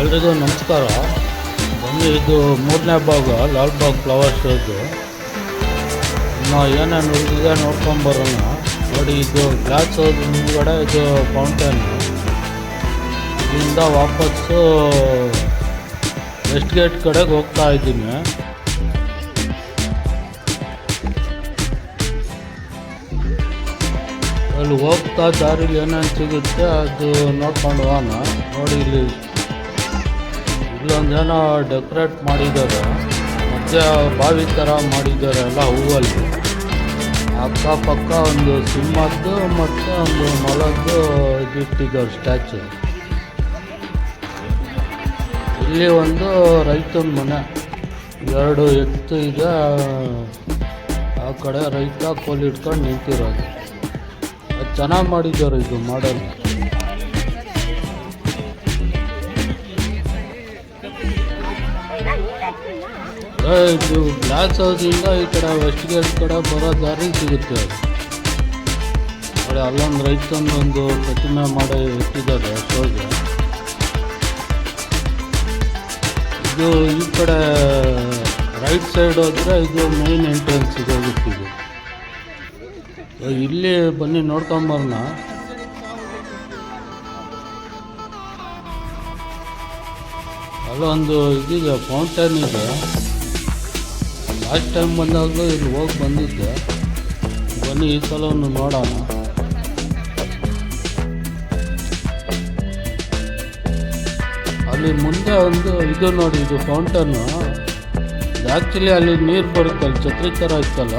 ಎಲ್ರಿಗೂ ನಮಸ್ಕಾರ. ಬನ್ನಿ, ಇದು ಮೂರನೇ ಭಾಗ ಲಾಲ್ಬಾಗ್ ಫ್ಲವರ್ ಶೋದು ಇನ್ನು ಏನೇನು ಉಳಿದಿದೆ ನೋಡ್ಕೊಂಬರೋಣ. ನೋಡಿ, ಇದು ಗ್ಲಾಸ್ ಮುಂದ್ಗಡೆ ಇದು ಫೌಂಟೇನ್ ಇಲ್ಲಿಂದ ವಾಪಸ್ಸು ವೆಸ್ಟ್ ಗೇಟ್ ಕಡೆಗೆ ಹೋಗ್ತಾ ಇದ್ದೀನಿ. ಅಲ್ಲಿ ಹೋಗ್ತಾ ದಾರಿಲಿ ಏನೇನು ಸಿಗುತ್ತೆ ಅದು ನೋಡ್ಕೊಂಡು ಹೋಗೋಣ. ನೋಡಿ, ಇಲ್ಲಿ ಇಲ್ಲೊಂದೇನೋ ಡೆಕೋರೇಟ್ ಮಾಡಿದ್ದಾರೆ. ಮತ್ತೆ ಬಾವಿ ಥರ ಮಾಡಿದ್ದಾರೆ ಎಲ್ಲ ಹೂವಲ್ಲಿ. ಅಕ್ಕಪಕ್ಕ ಒಂದು ಸಿಂಹದ್ದು ಮತ್ತು ಒಂದು ಮೊಲದ್ದು ಇದಿಟ್ಟಿದ್ದಾರೆ ಸ್ಟ್ಯಾಚು ಇಲ್ಲಿ ಒಂದು ರೈತನ ಮನೆ. ಎರಡು ಎತ್ತು ಇದೆ. ಆ ಕಡೆ ರೈತ ಕೋಲ್ ಇಟ್ಕೊಂಡು ನಿಂತಿರೋದು. ಚೆನ್ನಾಗಿ ಮಾಡಿದ್ದಾರೆ ಇದು ಮಾಡಲ್. ಇದು ಗ್ಲಾಸ್ ಹೌಸಿಂದ ಈ ಕಡೆ ವೆಸ್ಟ್ ಗೇಟ್ ಕಡೆ ಬರೋ ದಾರಿ ಸಿಗುತ್ತೆ. ನೋಡಿ, ಅಲ್ಲೊಂದು ರೈತಂದು ಒಂದು ಪ್ರತಿಮೆ ಮಾಡಿ ಇಟ್ಟಿದ್ದಾರೆ ಶೋಗೆ ಇದು ಈ ಕಡೆ ರೈಟ್ ಸೈಡ್ ಹೋದ್ರೆ ಇದು ಮೇನ್ ಎಂಟ್ರೆನ್ಸ್ ಇದು ಇಲ್ಲಿ ಬನ್ನಿ ನೋಡ್ಕೊಂಬರೋಣ ಅಲ್ಲೊಂದು ಇದಿದೆ ಫೌಂಟೇನ್ ಇದೆ. ಲಾಸ್ಟ್ ಟೈಮ್ ಬಂದಾಗಲೂ ಇಲ್ಲಿ ಹೋಗಿ ಬಂದಿದ್ದೆ. ಬನ್ನಿ ಈ ಸಲ ಒಂದು ನೋಡೋಣ. ಅಲ್ಲಿ ಮುಂದೆ ಒಂದು ಇದು ನೋಡಿ, ಇದು ಫೌಂಟನ್ ಆ್ಯಕ್ಚುಲಿ ಅಲ್ಲಿ ನೀರು ಬರುತ್ತಲ್ಲ ಛತ್ರಿ ಥರ ಇತ್ತಲ್ಲ?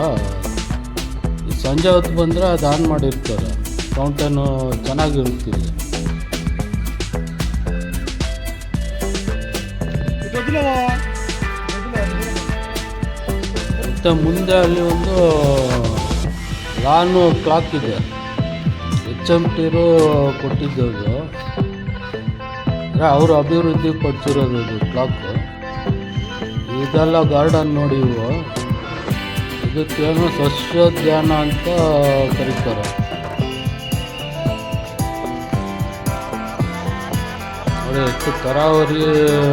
ಸಂಜೆ ಹೊತ್ತು ಬಂದರೆ ಅದು ಆನ್ ಮಾಡಿರ್ತಾರೆ. ಫೌಂಟನ್ನು ಚೆನ್ನಾಗಿರುತ್ತೆ ಇಲ್ಲಿ. ಮತ್ತು ಮುಂದೆ ಅಲ್ಲಿ ಒಂದು ಲಾನು ಕ್ಲಾಕ್ ಇದೆ. ಎಚ್ ಎಂ ಟಿರು ಕೊಟ್ಟಿದ್ದದು. ಅಂದರೆ ಅವರು ಅಭಿವೃದ್ಧಿ ಪಡಿಸಿರೋದು ಇದು ಕ್ಲಾಕ್ ಇದೆಲ್ಲ ಗಾರ್ಡನ್ ನೋಡಿ ಇವು. ಇದಕ್ಕೇನು ಸಸ್ಯೋದ್ಯಾನ ಅಂತ ಕರೀತಾರೆ. ನೋಡಿ, ಎಷ್ಟು ಕರಾವರಿ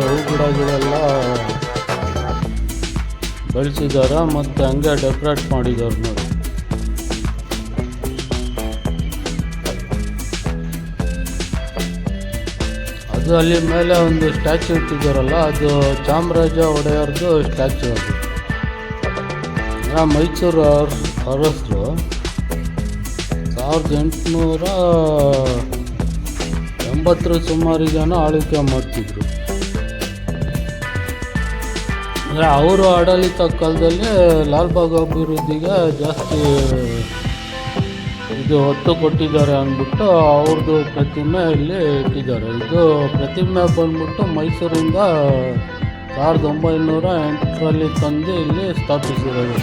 ಹೂ ಗಿಡಗಳೆಲ್ಲ ಬೆಳೆಸಿದ್ದಾರೆ ಮತ್ತು ಹಂಗೆ ಡೆಕೋರೇಟ್ ಮಾಡಿದ್ದಾರೆ ನೋಡಿ. ಅದು ಅಲ್ಲಿ ಮೇಲೆ ಒಂದು ಸ್ಟ್ಯಾಚು ಇಟ್ಟಿದ್ದಾರಲ್ಲ, ಅದು ಚಾಮರಾಜ ಒಡೆಯರ್ದು ಸ್ಟ್ಯಾಚು ಅದು. ಮೈಸೂರು ಅರಸ್ ಅರಸರು ಸಾವಿರದ ಎಂಟುನೂರ ಎಂಬತ್ತರ ಸುಮಾರಿಗೇನೋ ಆಳ್ವಿಕೆ ಮಾಡ್ತಿದ್ರು. ಅಂದರೆ ಅವರು ಆಡಳಿತ ಕಾಲದಲ್ಲಿ ಲಾಲ್ ಬಾಗ್ ಅಭಿವೃದ್ಧಿಗೆ ಜಾಸ್ತಿ ಇದು ಒತ್ತು ಕೊಟ್ಟಿದ್ದಾರೆ ಅಂದ್ಬಿಟ್ಟು ಅವ್ರದ್ದು ಪ್ರತಿಮೆ ಇಲ್ಲಿ ಇಟ್ಟಿದ್ದಾರೆ. ಇದು ಪ್ರತಿಮೆ ಬಂದ್ಬಿಟ್ಟು ಮೈಸೂರಿಂದ ಸಾವಿರದ ಒಂಬೈನೂರ ಎಂಟರಲ್ಲಿ ತಂದು ಇಲ್ಲಿ ಸ್ಥಾಪಿಸಿರೋದು.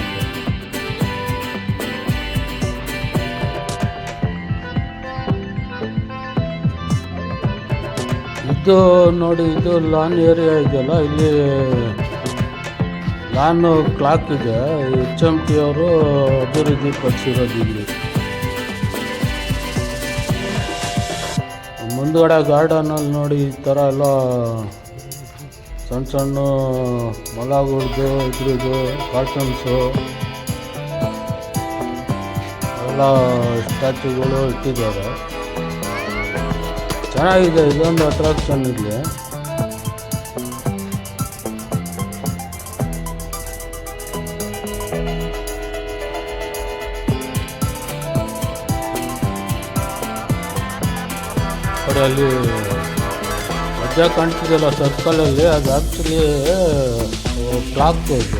ಇದು ನೋಡಿ, ಇದು ಲಾನ್ ಏರಿಯಾ ಇದೆಯಲ್ಲ, ಇಲ್ಲಿ ಲಾನ್ ಕ್ಲಾಕ್ ಇದೆ ಎಚ್ ಎಂ ಟಿ ಅವರು ಅಭಿವೃದ್ಧಿ ಪಡಿಸಿರೋದು ಇಲ್ಲಿ. ಮುಂದ್ಗಡೆ ಗಾರ್ಡನಲ್ಲಿ ನೋಡಿ ಈ ಥರ ಎಲ್ಲ ಸಣ್ಣ ಸಣ್ಣ ಮಲಗುಡ್ದು ಇದ್ರದ್ದು ಕಾರ್ಟನ್ಸು ಎಲ್ಲ ಸ್ಟ್ಯಾಚುಗಳು ಇಟ್ಟಿದ್ದಾರೆ. ಚೆನ್ನಾಗಿದೆ, ಇದೊಂದು ಅಟ್ರಾಕ್ಷನ್ ಇಲ್ಲಿ. ಕಡೆ ಅಲ್ಲಿ ಮಧ್ಯ ಕಾಣ್ತಿದೆಯಲ್ಲ ಸರ್ಕಲಲ್ಲಿ, ಅದು ಆ್ಯಕ್ಚುಲಿ ಕ್ಲಾಕ್ ಅದು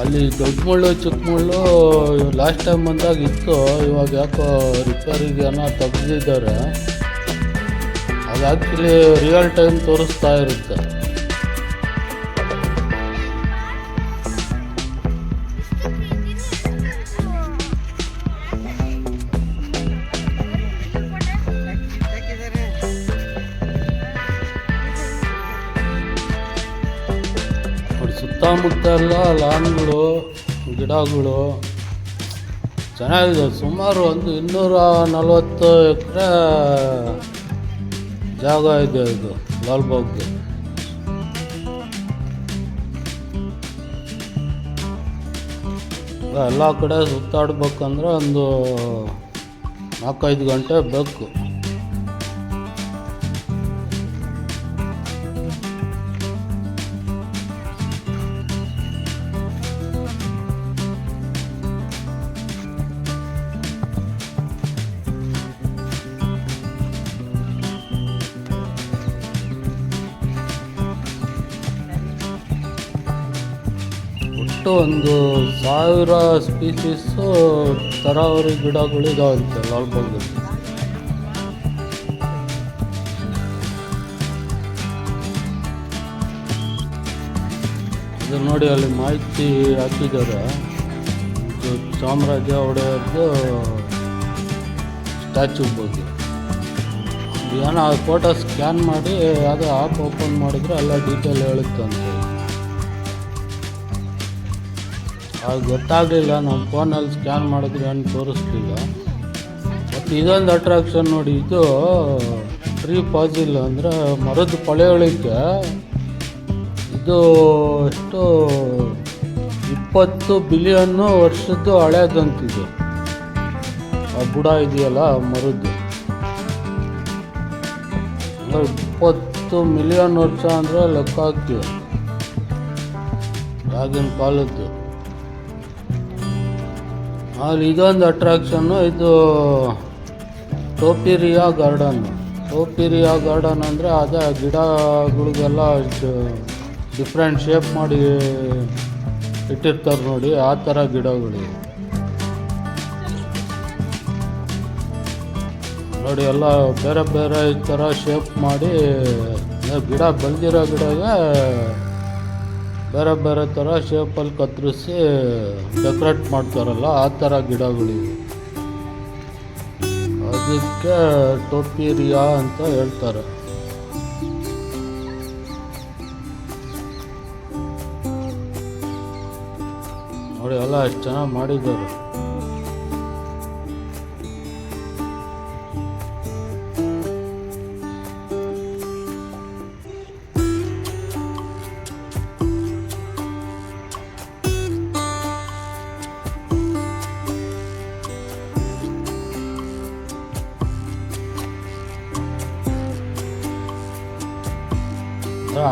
ಅಲ್ಲಿ ದೊಡ್ಡ ಮುಳ್ಳು ಚಿಕ್ಕ ಲಾಸ್ಟ್ ಟೈಮ್ ಬಂದಾಗ ಇತ್ತು, ಇವಾಗ ಯಾಕೋ ರಿಪೇರಿಗೆ ಏನೋ ತೆಗೆದಿದ್ದಾರೆ. ಅದು ಆ್ಯಕ್ಚುಲಿ ರಿಯಲ್ ಟೈಮ್ ತೋರಿಸ್ತಾ ಇರುತ್ತೆ. ಸುತ್ತಮುತ್ತ ಎಲ್ಲ ಲಾನ್ಗಳು, ಗಿಡಗಳು. ಚೆನ್ನಾಗಿದೆ. ಸುಮಾರು ಒಂದು ಇನ್ನೂರ ನಲವತ್ತು ಎಕರೆ ಜಾಗ ಇದೆ ಇದು, ಲಾಲ್ಬಾಗ್ಗೆ. ಎಲ್ಲ ಕಡೆ ಸುತ್ತಾಡ್ಬೇಕಂದ್ರೆ ಒಂದು ನಾಲ್ಕೈದು ಗಂಟೆ ಬೇಕು. ಒಟ್ಟು ಒಂದು ಸಾವಿರ ಸ್ಪೀಸೀಸು ತರಾವರಿ ಗಿಡಗಳು ಇದಾವಂತೆ ಲಾಲ್ಬಾಗಲ್ಲಿ ಇದು ನೋಡಿ ಅಲ್ಲಿ ಮಾಹಿತಿ ಹಾಕಿದ್ದಾರೆ. ಇದು ಚಾಮರಾಜ ಒಡೆಯರ್ದು ಸ್ಟ್ಯಾಚು ಬಗ್ಗೆ. ಏನೋ ಆ ಫೋಟೋ ಸ್ಕ್ಯಾನ್ ಮಾಡಿ, ಅದು ಆ್ಯಪ್ ಓಪನ್ ಮಾಡಿದ್ರೆ ಎಲ್ಲ ಡೀಟೇಲ್ ಹೇಳುತ್ತಂತೆ. ಅದು ಗೊತ್ತಾಗಲಿಲ್ಲ ನಮ್ಮ ಫೋನಲ್ಲಿ ಸ್ಕ್ಯಾನ್ ಮಾಡಿದ್ರೆ ಏನು ತೋರಿಸ್ಲಿಲ್ಲ. ಮತ್ತು ಇದೊಂದು ಅಟ್ರಾಕ್ಷನ್ ನೋಡಿ, ಇದು ಟ್ರೀ ಪಾಸಿಲ್ ಅಂದರೆ ಮರದ ಪಳೆಯೊಳಕ್ಕೆ ಇದು ಎಷ್ಟು ಇಪ್ಪತ್ತು ಬಿಲಿಯನ್ನು ವರ್ಷದ್ದು ಹಳೆಯದಂತಿದೆ. ಆ ಬುಡ ಇದೆಯಲ್ಲ ಮರದ್ದು. ಇಪ್ಪತ್ತು ಮಿಲಿಯನ್ ವರ್ಷ ಅಂದರೆ ಲೆಕ್ಕ ಹಾಕ್ತೀವಿ. ಆಗಿನ ಕಾಲದ್ದು ಅಲ್ಲಿ ಇದೊಂದು ಅಟ್ರಾಕ್ಷನ್ನು ಇದು ಟೋಪಿರಿಯಾ ಗಾರ್ಡನ್ ಟೋಪಿರಿಯಾ ಗಾರ್ಡನ್ ಅಂದರೆ ಅದೇ ಗಿಡಗಳಿಗೆಲ್ಲ ಡಿಫ್ರೆಂಟ್ ಶೇಪ್ ಮಾಡಿ ಇಟ್ಟಿರ್ತಾರೆ ನೋಡಿ, ಆ ಥರ ಗಿಡಗಳು. ನೋಡಿ, ಎಲ್ಲ ಬೇರೆ ಬೇರೆ ಈ ಥರ ಶೇಪ್ ಮಾಡಿ, ಗಿಡ ಬೆಳೆದಿರೋ ಗಿಡಗೆ ಬೇರೆ ಬೇರೆ ಥರ ಶೇಪಲ್ಲಿ ಕತ್ತರಿಸಿ ಡೆಕೋರೇಟ್ ಮಾಡ್ತಾರಲ್ಲ, ಆ ಥರ ಗಿಡಗಳಿವೆ. ಅದಕ್ಕೆ ಟೋಪಿರಿಯಾ ಅಂತ ಹೇಳ್ತಾರೆ. ನೋಡಿ, ಎಲ್ಲ ಎಷ್ಟು ಚೆನ್ನಾಗಿ ಮಾಡಿದ್ದಾರೆ.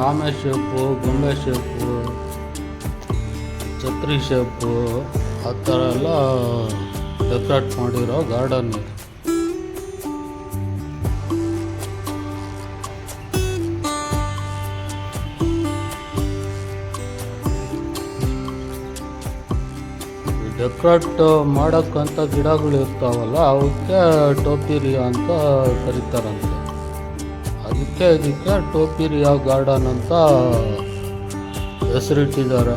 ಆಮೆ ಶೇಪು ಗೊಂಬೆ ಶೇಪು ಛತ್ರಿ ಶೇಪು ಆ ಥರ ಎಲ್ಲ ಡೆಕೋರೇಟ್ ಮಾಡಿರೋ ಗಾರ್ಡನ್ ಡೆಕೋರೇಟ್ ಮಾಡೋಕ್ಕಂಥ ಗಿಡಗಳು ಇರ್ತಾವಲ್ಲ, ಅವಕ್ಕೆ ಟೋಪಿರಿಯಾ ಅಂತ ಕರೀತಾರಂತೆ. ಅದಕ್ಕೆ ಇದಕ್ಕೆ ಟೋಪಿರಿಯಾ ಗಾರ್ಡನ್ ಅಂತ ಹೆಸರಿಟ್ಟಿದ್ದಾರೆ.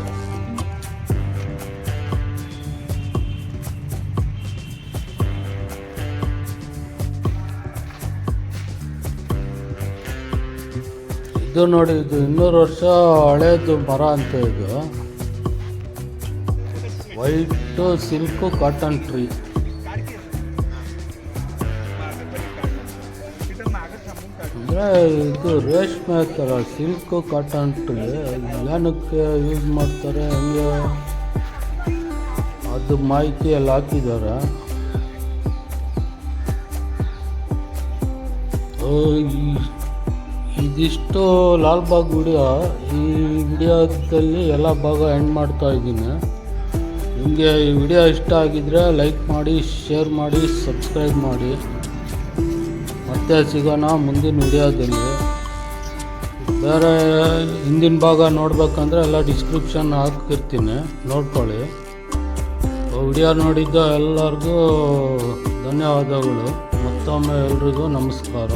ಇದು ನೋಡಿ, ಇದು ಇನ್ನೂರು ವರ್ಷ ಹಳೇದು ಮರ ಅಂತ ಇದು. ವೈಟು ಸಿಲ್ಕು ಕಾಟನ್ ಟ್ರೀ ಇದು ರೇಷ್ಮೆ ಥರ ಸಿಲ್ಕು ಕಾಟನ್ ಏನಕ್ಕೆ ಯೂಸ್ ಮಾಡ್ತಾರೆ, ಹಂಗೆ ಅದು ಮಾಹಿತಿ ಎಲ್ಲ ಹಾಕಿದ್ದಾರೆ ಇದಿಷ್ಟು ಲಾಲ್ಬಾಗ್ ವಿಡಿಯೋ, ಈ ವಿಡಿಯೋದಲ್ಲಿ ಎಲ್ಲ ಭಾಗ ಎಂಡ್ ಮಾಡ್ತಾ ಇದ್ದೀನಿ. ನಿಮಗೆ ಈ ವಿಡಿಯೋ ಇಷ್ಟ ಆಗಿದ್ರೆ ಲೈಕ್ ಮಾಡಿ, ಶೇರ್ ಮಾಡಿ, ಸಬ್ಸ್ಕ್ರೈಬ್ ಮಾಡಿ. ಮತ್ತೆ ಸಿಗೋಣ ಮುಂದಿನ ವಿಡಿಯೋದಲ್ಲಿ. ಬೇರೆ ಹಿಂದಿನ ಭಾಗ ನೋಡಬೇಕಂದ್ರೆ ಎಲ್ಲ ಡಿಸ್ಕ್ರಿಪ್ಷನ್ ಹಾಕಿರ್ತೀನಿ, ನೋಡ್ಕೊಳ್ಳಿ. ವಿಡಿಯೋ ನೋಡಿದ್ದ ಎಲ್ಲರಿಗೂ ಧನ್ಯವಾದಗಳು. ಮತ್ತೊಮ್ಮೆ ಎಲ್ರಿಗೂ ನಮಸ್ಕಾರ.